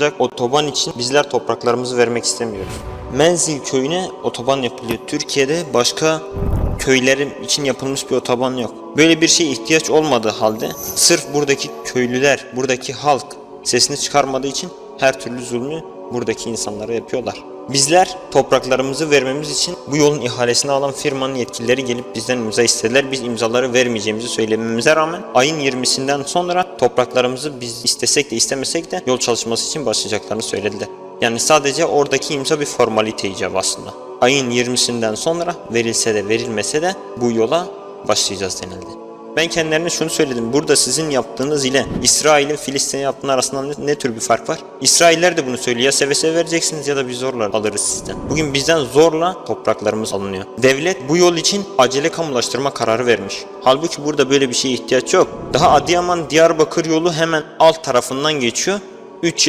yapılacak otoban için bizler topraklarımızı vermek istemiyoruz. Menzil köyüne otoban yapılıyor. Türkiye'de başka köylerim için yapılmış bir otoban yok. Böyle bir şeye ihtiyaç olmadığı halde sırf buradaki köylüler, buradaki halk sesini çıkarmadığı için her türlü zulmü buradaki insanlara yapıyorlar. Bizler topraklarımızı vermemiz için bu yolun ihalesini alan firmanın yetkilileri gelip bizden imza istediler. Biz imzaları vermeyeceğimizi söylememize rağmen ayın 20'sinden sonra topraklarımızı biz istesek de istemesek de yol çalışması için başlayacaklarını söylediler. Yani sadece oradaki imza bir formalite icabı aslında. Ayın 20'sinden sonra verilse de verilmese de bu yola başlayacağız denildi. Ben kendilerine şunu söyledim. Burada sizin yaptığınız ile İsrail'in Filistin'e yaptığının arasında ne, ne tür bir fark var? İsrailler de bunu söylüyor. Ya seve seve vereceksiniz ya da biz zorla alırız sizden. Bugün bizden zorla topraklarımız alınıyor. Devlet bu yol için acele kamulaştırma kararı vermiş. Halbuki burada böyle bir şeye ihtiyaç yok. Daha Adıyaman Diyarbakır yolu hemen alt tarafından geçiyor. 3 yıl